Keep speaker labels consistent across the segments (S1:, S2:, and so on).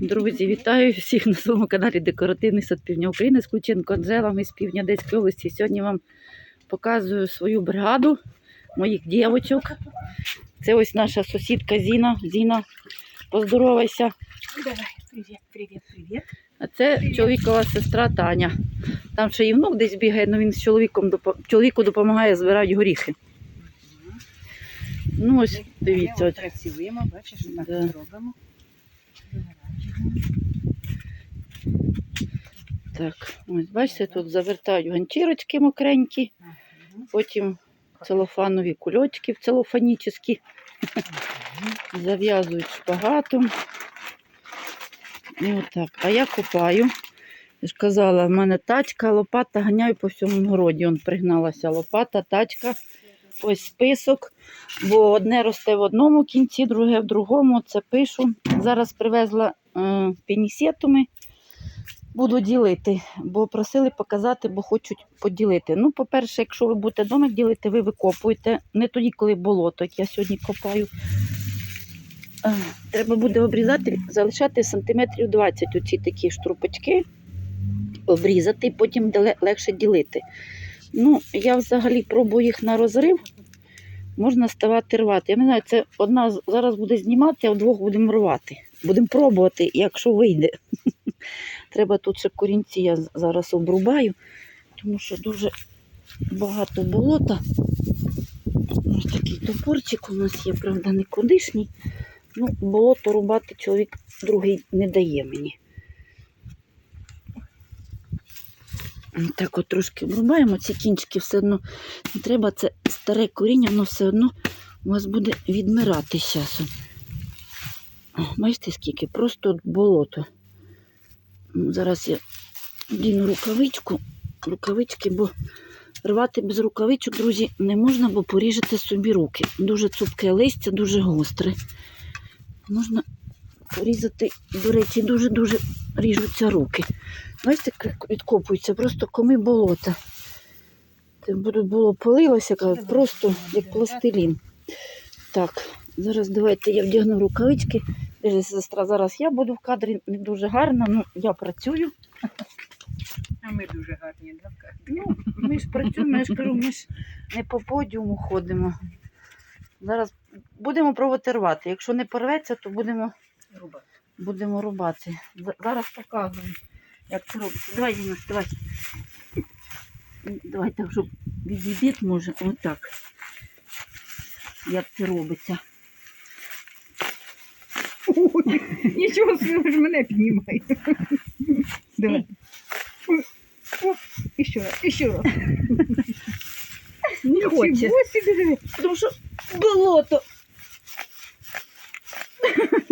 S1: Друзі, вітаю всіх на своєму каналі Декоративний сад Півдня України з Ключенко Анжела. Ми з півдня Одеської області. Сьогодні вам показую свою бригаду моїх дівочок. Це ось наша сусідка Зіна. Зіна, поздоровайся.
S2: Давай, привет, привет, привет.
S1: А це чоловікова сестра Таня. Там ще і внук десь бігає, але він з чоловіком чоловіку допомагає збирати горіхи. Ну ось дивіться. От.
S2: Працюємо, бачиш, так
S1: да.
S2: робимо.
S1: Так, ось бачите, тут завертають ганчірочки мокренькі, потім целофанові кульочки целофанічні, зав'язують шпагатом. І отак. А я копаю. Я ж казала, в мене тачка, лопата, ганяю по всьому городі. Он пригналася лопата, тачка, ось список. Бо одне росте в одному кінці, друге в другому. Це пишу. Зараз привезла е, пінісетуми. Буду ділити, бо просили показати, бо хочуть поділити. Ну, по-перше, якщо ви будете домик ділити, ви викопуєте. Не тоді, коли болото, як я сьогодні копаю. Е, Треба буде обрізати, залишати сантиметрів 20 оці такі штрупочки, обрізати, потім легше ділити. Ну, я взагалі пробую їх на розрив. Можна ставати рвати. Я не знаю, це одна зараз буде знімати, а вдвох будемо рвати. Будемо пробувати, якщо вийде. Треба тут ще корінці я зараз обрубаю, тому що дуже багато болота. Ось такий топорчик у нас є, правда, не кудишній. Ну, болото рубати чоловік другий не дає мені. Так от трошки обрубаємо ці кінчики все одно не треба, це старе коріння, воно все одно у вас буде відмирати з часом. Бачите, скільки? Просто болото. Зараз я вдіну рукавичку, рукавички, бо рвати без рукавичок, друзі, не можна, бо поріжете собі руки. Дуже цупке листя, дуже гостре. Можна порізати, до речі, дуже-дуже ріжуться руки. Бачите, як відкопуються, просто коми болота. Це було полилося, просто як пластилін. Так, зараз давайте я вдягну рукавички. Держи, сестра, зараз я буду в кадрі не дуже гарно, ну я працюю.
S2: А ми дуже гарні, да?
S1: Ну, ми ж працюємо, я ж кажу, ми ж не по подіуму ходимо. Зараз будемо пробувати рвати. Якщо не порветься, то будемо,
S2: Руба.
S1: будемо рубати. Зараз показую, як це робиться. Давай, Діна, давай. Давай так, щоб відійдіть, може, отак. Як це робиться.
S2: Ой, Нічого собі ви ж мене піднімаєте. Давай. О, І ще раз, і ще раз.
S1: Не хоче.
S2: Нічого собі, диви.
S1: Тому що болото.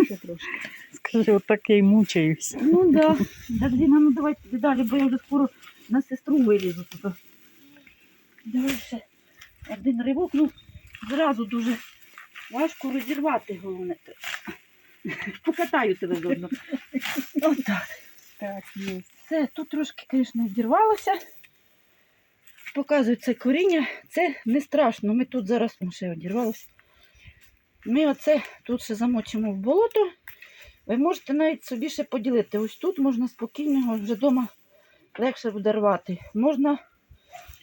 S2: Ще трошки.
S3: Скажи, отак я й мучаюсь.
S1: Ну да. Так, Діна, ну давай туди далі, бо я вже скоро на сестру вилізу тут. Ще один ривок, ну зразу дуже важко розірвати головне. Покатаю тебе заодно. Отак.
S2: Так, є.
S1: Все, тут трошки, звісно, відірвалося. Показую це коріння. Це не страшно. Ми тут зараз О, ще одірвалося. Ми оце тут ще замочимо в болото. Ви можете навіть собі ще поділити. Ось тут можна спокійно вже вдома легше буде рвати. Можна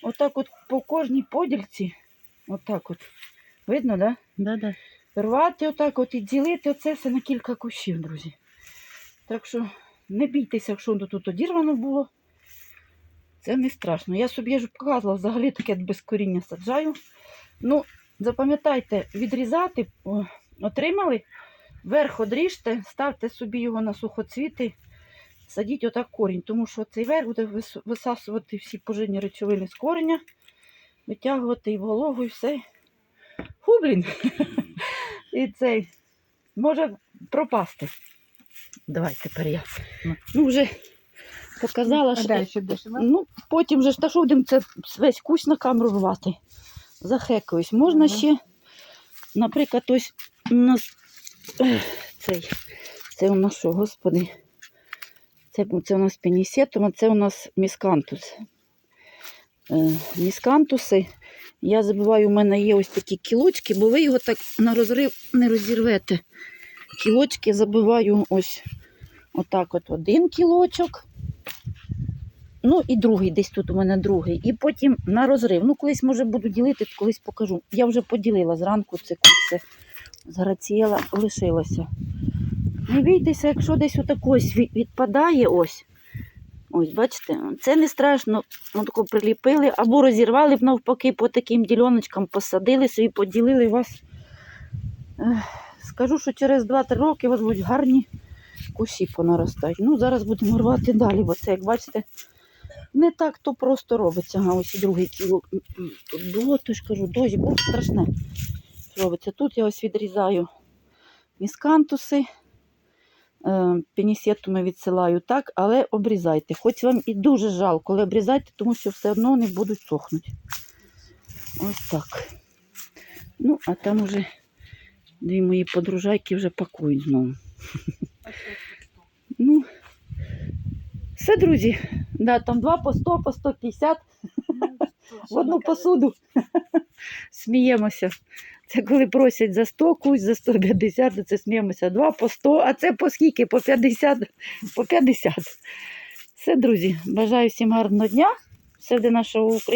S1: отак от по кожній подільці. Отак от. Видно, так? Да?
S3: Да-да.
S1: рвати отак от і ділити оце все на кілька кущів, друзі. Так що не бійтеся, якщо воно тут одірвано було. Це не страшно. Я собі я ж показувала, взагалі таке без коріння саджаю. Ну, запам'ятайте, відрізати, отримали, верх одріжте, ставте собі його на сухоцвіти, садіть отак корінь, тому що цей верх буде висасувати всі поживні речовини з кореня, витягувати і вологу, і все. Фу, блін. І цей може пропасти. Давай тепер я. Ну, вже показала, що. Ну, потім же ж та що будемо це весь кусь на камеру рвати. Захекаюсь. Можна ще, наприклад, ось у нас цей. Це у нас що, господи? Це, це у нас пенісетум, а це у нас міскантус. Е, міскантуси. Я забуваю, у мене є ось такі кілочки, бо ви його так на розрив не розірвете. Кілочки забиваю ось Отак от один кілочок. Ну і другий, десь тут у мене другий. І потім на розрив. Ну, колись, може, буду ділити, колись покажу. Я вже поділила зранку це курси. З грацієла лишилося. Не бійтеся, якщо десь отакось від- відпадає ось. Ось, бачите, це не страшно. Ну, тако приліпили, або розірвали б навпаки по таким діляночкам, посадили собі, поділили вас. Скажу, що через 2-3 роки у вас будуть гарні кущі понаростають. Ну, зараз будемо рвати далі, бо це, як бачите, не так то просто робиться. Ага, ось і другий кіло м, м, тут було, то ж кажу, дощ був страшне. Робиться. Тут я ось відрізаю міскантуси. Е, Пінісетуми відсилаю так, але обрізайте. Хоч вам і дуже жалко, але обрізайте, тому що все одно вони будуть сохнути. Ось так. Ну, а там уже дві мої подружайки вже пакують знову. Ну, все, друзі. Да, там два по 100, по 150 в одну посуду. Сміємося. Це коли просять за 100 кусь, за 150, то це сміємося. Два по 100, а це по скільки? По 50. По 50. Все, друзі, бажаю всім гарного дня. Все де нашого України.